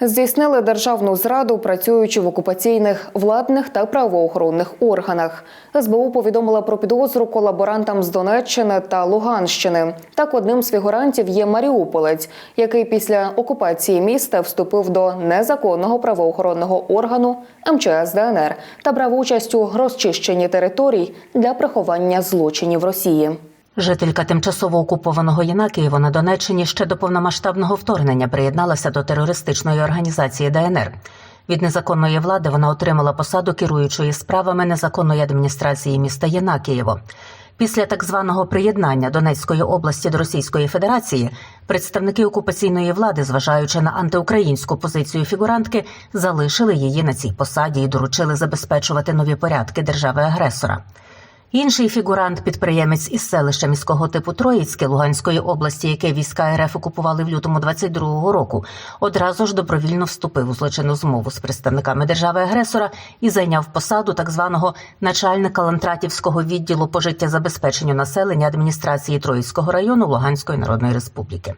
Здійснили державну зраду, працюючи в окупаційних владних та правоохоронних органах. СБУ повідомила про підозру колаборантам з Донеччини та Луганщини. Так, одним з фігурантів є Маріуполець, який після окупації міста вступив до незаконного правоохоронного органу МЧС ДНР та брав участь у розчищенні територій для приховання злочинів Росії. Жителька тимчасово окупованого Єнакієва на Донеччині ще до повномасштабного вторгнення приєдналася до терористичної організації ДНР. Від незаконної влади вона отримала посаду керуючої справами незаконної адміністрації міста Єнакієво. Після так званого приєднання Донецької області до Російської Федерації представники окупаційної влади, зважаючи на антиукраїнську позицію фігурантки, залишили її на цій посаді і доручили забезпечувати нові порядки держави-агресора. Інший фігурант, підприємець із селища міського типу Троїцьке Луганської області, яке війська РФ окупували в лютому 22-го року, одразу ж добровільно вступив у злочинну змову з представниками держави-агресора і зайняв посаду так званого начальника Лантратівського відділу по життєзабезпеченню населення адміністрації Троїцького району Луганської Народної Республіки.